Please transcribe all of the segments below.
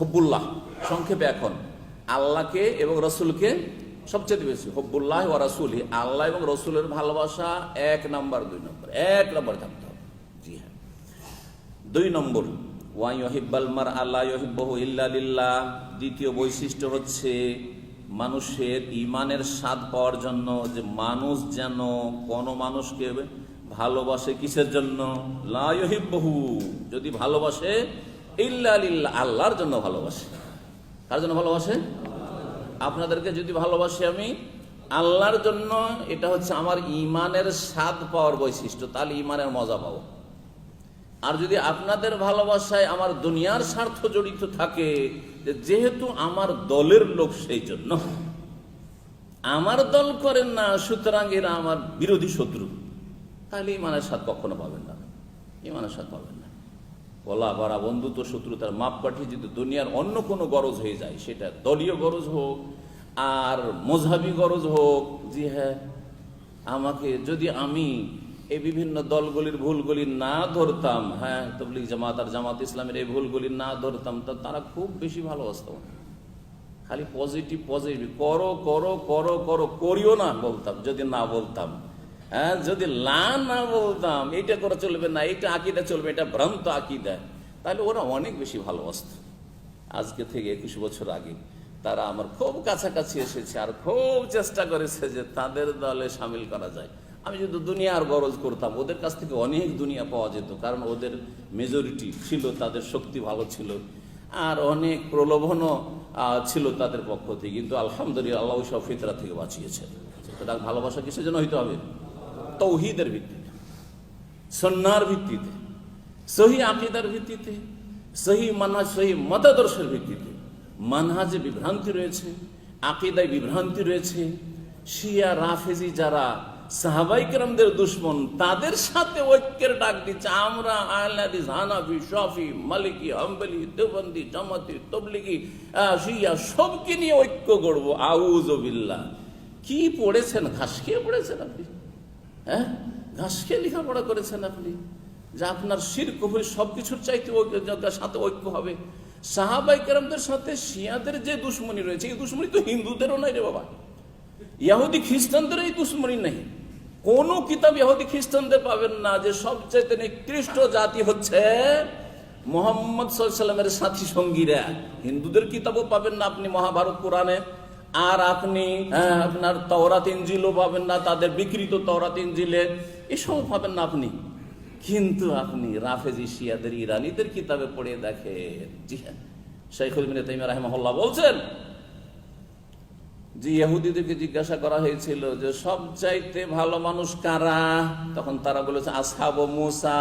হব্বুল্লাহ, সংক্ষেপে এখন। আল্লাহকে এবং রসুলকে সবচেয়ে বেশি, হব্বুল্লাহ ও রসুল, আল্লাহ এবং রসুলের ভালোবাসা এক নম্বর, দুই নম্বর, এক নম্বর থাকতে হবে। জি হ্যাঁ। দুই নম্বর ওয়াই ইহিব্বাল মার আল্লাহ ইহিব্বাহু ইল্লা লিল্লাহ, দ্বিতীয় বৈশিষ্ট্য হচ্ছে মানুষের ইমানের স্বাদ পাওয়ার জন্য যে মানুষ যেন কোন মানুষকে ভালোবাসে কিসের জন্য? লা ইহিব্বাহু যদি ভালোবাসে ইল্লা আল্লাহর জন্য ভালোবাসে। কার জন্য ভালোবাসে? আপনাদেরকে যদি ভালোবাসি আমি, আল্লাহর জন্য এটা হচ্ছে আমার ইমানের স্বাদ পাওয়ার বৈশিষ্ট্য, তাহলে ইমানের মজা পাবো। আর যদি আপনাদের ভালোবাসায় আমার দুনিয়ার স্বার্থ জড়িত থাকে যেহেতু আমার দলের লোক সেই জন্য। আমার দল করেন না, সুতরাং এরা আমার বিরোধী শত্রু। তাহলে ইমানের স্বাদ কখনো পাবেন না। ইমানের স্বাদ পাবেন না। বলা বাড়া বন্ধুত্ব শত্রুতার মাপকাঠি যদি দুনিয়ার অন্য কোনো গরজ হয়ে যায়, সেটা দলীয় গরজ হোক, আর মজহাবি গরজ হোক, জি হ্যাঁ আমাকে যদি আমি এই বিভিন্ন দলগুলির ভুলগুলি না ধরতাম হ্যাঁ তবলিক জামাত আর জামাত ইসলামের এই ভুলগুলি না ধরতাম, তা তারা খুব বেশি ভালোবাসত খালি পজিটিভ পজিটিভ করো করো করো করো, করিও না বলতাম, যদি না বলতাম। যদি লা না বলতাম এটা করে চলবে না এটা আকিদা চলবে, এটা ভ্রান্ত আকিদা, তাহলে ওরা অনেক বেশি ভালোবাসত আজকে থেকে একুশ বছর আগে তারা আমার খুব কাছাকাছি এসেছে আর খুব চেষ্টা করেছে যে তাদের দলে সামিল করা যায়। আমি যদি দুনিয়ার গরজ করতাম, ওদের কাছ থেকে অনেক দুনিয়া পাওয়া যেত, কারণ ওদের মেজরিটি ছিল, তাদের শক্তি ভালো ছিল আর অনেক প্রলোভনও ছিল তাদের পক্ষ থেকে। কিন্তু আলহামদুলিল্লাহ সব ফিতরা থেকে বাঁচিয়েছেন সুতরাং ভালোবাসা কিসের জন্য হইতে হবে? তৌহিদের ভিত্তিতে, সন্ন্যার ভিত্তিতে, সহি আকিদার ভিত্তিতে, সহি মানহাজ, সহি মতাদর্শের ভিত্তিতে মানহাজে বিভ্রান্তি রয়েছে, আকিদায় বিভ্রান্তি রয়েছে। শিয়া, রাফেজি যারা সাহাবাই কেরামদের দুশ্মন, তাদের সাথে ঐক্যের ডাক দিচ্ছে, আমরা আহলাদিস হানাফি শফি, মালিকি, হাম্বলি দেবন্দি জামাতি, তবলিগি শিয়া, সবকে নিয়ে ঐক্য গড়বো আউজবিল্লা কি পড়েছেন? ঘাস খেয়ে পড়েছেন আপনি? হ্যাঁ? ঘাস খেয়ে লেখাপড়া করেছেন আপনি। যে আপনার শির কুফুরি সব কিছুর চাইতে সাথে ঐক্য হবে। সাহাবাই সাথে শিয়াদের যে দুশ্মনী রয়েছে, এই দুশ্মনী তো হিন্দুদেরও নাই রে বাবা। ইয়াহুদি খ্রিস্টানদের এই দুশ্মনী নেই। কোন কিতাব ইহুদি খ্রিস্টানদের পাবেন না যে সবচেয়ে নিকৃষ্ট জাতি হচ্ছে মোহাম্মদ সাল্লামের সাথী সঙ্গীরা। হিন্দুদের কিতাবও পাবেন না আপনি মহাভারত পুরাণে। আর আপনি হ্যাঁ, আপনার তওরাত ইঞ্জিলও পাবেন না তাদের বিকৃত তওরাত ইঞ্জিলে এসব পাবেন না আপনি। কিন্তু আপনি রাফেজি শিয়াদের ইরানিদের কিতাবে পড়ে দেখেন। জি হ্যাঁ শেখুল মিনে তাইমা রাহেমহল্লা বলছেন যে ইহুদিদেরকে জিজ্ঞাসা করা হয়েছিল যে সবচাইতে ভালো মানুষ কারা? তখন তারা বলেছে আসহাব মুসা।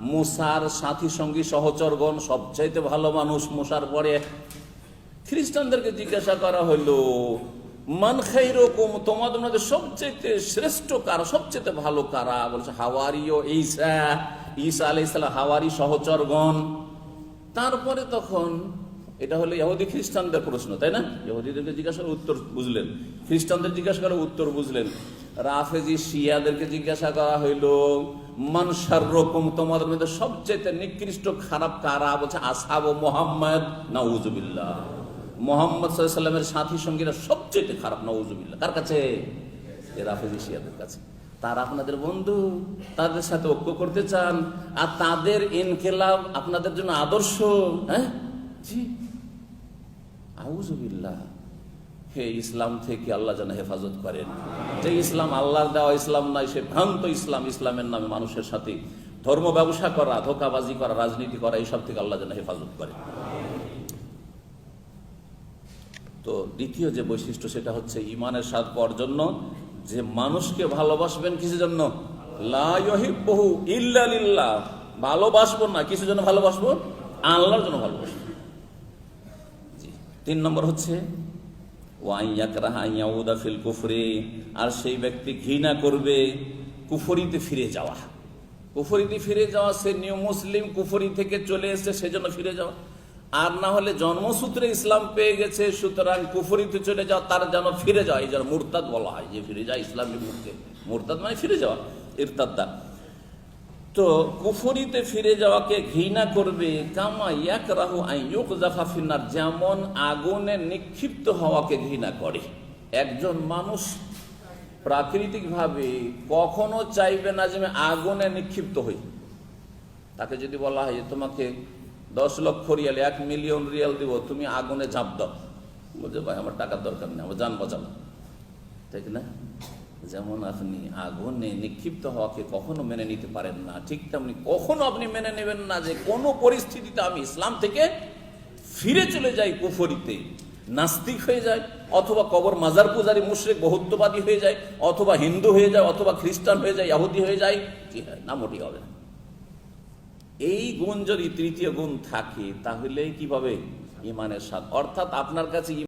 মুসার সাথী সঙ্গী সহচরগণ সবচাইতে ভালো মানুষ মুসার পরে। খ্রিস্টানদেরকে জিজ্ঞাসা করা মধ্যে সবচেয়ে শ্রেষ্ঠ কারা সবচেয়ে ভালো কারা? বলছে হাওয়ারি ও ঈসা? ঈসা আলাইসাল্লাম হাওয়ারি সহচরগণ? তারপরে তখন, এটা হলো ইহুদি খ্রিস্টানদের প্রশ্ন, তাই না? ইহুদিদেরকে জিজ্ঞাসা করে উত্তর বুঝলেন, খ্রিস্টানদের জিজ্ঞাসা করে উত্তর বুঝলেন। রাফেজি শিয়াদেরকে জিজ্ঞাসা করা হইল মানসার রকম তোমাদের মধ্যে সবচেয়ে নিকৃষ্ট খারাপ কারা? বলছে, আসাব মোহাম্মদ, নাউজুবিল্লাহ। মোহাম্মদ সাল্লামের সাথী সঙ্গীরা সবচেয়ে খারাপ নওয়াজুবিল্লাহ কার কাছে? রাফেজি শিয়াদের কাছে। তারা আপনাদের বন্ধু, তাদের সাথে ঐক্য করতে চান, আর তাদের ইনকেলাব আপনাদের জন্য আদর্শ হ্যাঁ? জি। হে ইসলাম থেকে আল্লাহ যেন হেফাজত করেন। যে ইসলাম আল্লাহর দেওয়া ইসলাম নয়, সে ভ্রান্ত ইসলাম, ইসলামের নামে মানুষের সাথে ধর্ম ব্যবসা করা, ধোকাবাজি করা, রাজনীতি করা এইসব থেকে আল্লাহ যেন হেফাজত করে তো দ্বিতীয় যে বৈশিষ্ট্য সেটা হচ্ছে ইমানের স্বাদ পাওয়ার জন্য, যে মানুষকে ভালোবাসবেন কিসের জন্য? লা ইল্লা ভালোবাসবো না কিসের জন্য ভালোবাসবো? আল্লাহর জন্য ভালোবাসবো। তিন নম্বর হচ্ছে ফিল কুফরি। আর সেই ব্যক্তি ঘৃণা করবে কুফরিতে ফিরে যাওয়া। কুফরিতে ফিরে যাওয়া, সে নিউ মুসলিম কুফরি থেকে চলে এসেছে, সেজন্য ফিরে যাওয়া। আর না হলে জন্মসূত্রে ইসলাম পেয়ে গেছে, সুতরাং কুফরিতে চলে যাওয়া তার যেন ফিরে যাওয়া এই যেন মুরতাদ বলা হয়, যে ফিরে যায় ইসলামের মুখে মুরতাদ মানে ফিরে যাওয়া, ইরতাদ্দা। তো কুফরিতে ফিরে যাওয়াকে ঘৃণা করবে, কামা ইয়াক রাহু আইয়ুক জাফাফিনার যেমন আগুনে নিক্ষিপ্ত হওয়াকে ঘৃণা করে। একজন মানুষ প্রাকৃতিকভাবে কখনো চাইবে না যে আগুনে নিক্ষিপ্ত হই। তাকে যদি বলা হয় তোমাকে দশ লক্ষ রিয়াল, এক মিলিয়ন রিয়াল দিব, তুমি আগুনে ঝাঁপ দাও। বলছে, ভাই, আমার টাকার দরকার নেই, আমার যান বাঁচাবো ঠিক না যেমন আপনি আগুনে নিক্ষিপ্ত হওয়াকে কখনো মেনে নিতে পারেন না, ঠিক তেমনি কখনো আপনি মেনে নেবেন না যে কোনো পরিস্থিতিতে আমি ইসলাম থেকে ফিরে চলে যাই কুফরিতে। নাস্তিক হয়ে যায় অথবা কবর মাজার পূজারী মুশরিক বহুত্ববাদী হয়ে যায় অথবা হিন্দু হয়ে যায় অথবা খ্রিস্টান হয়ে যায় ইহুদি হয়ে যায় কি হয়? না মোটি হবে না। এই গুণ যদি তৃতীয় গুণ থাকে তাহলে কীভাবে? ইমানের স্বাদ। অর্থাৎ আপনার কাছে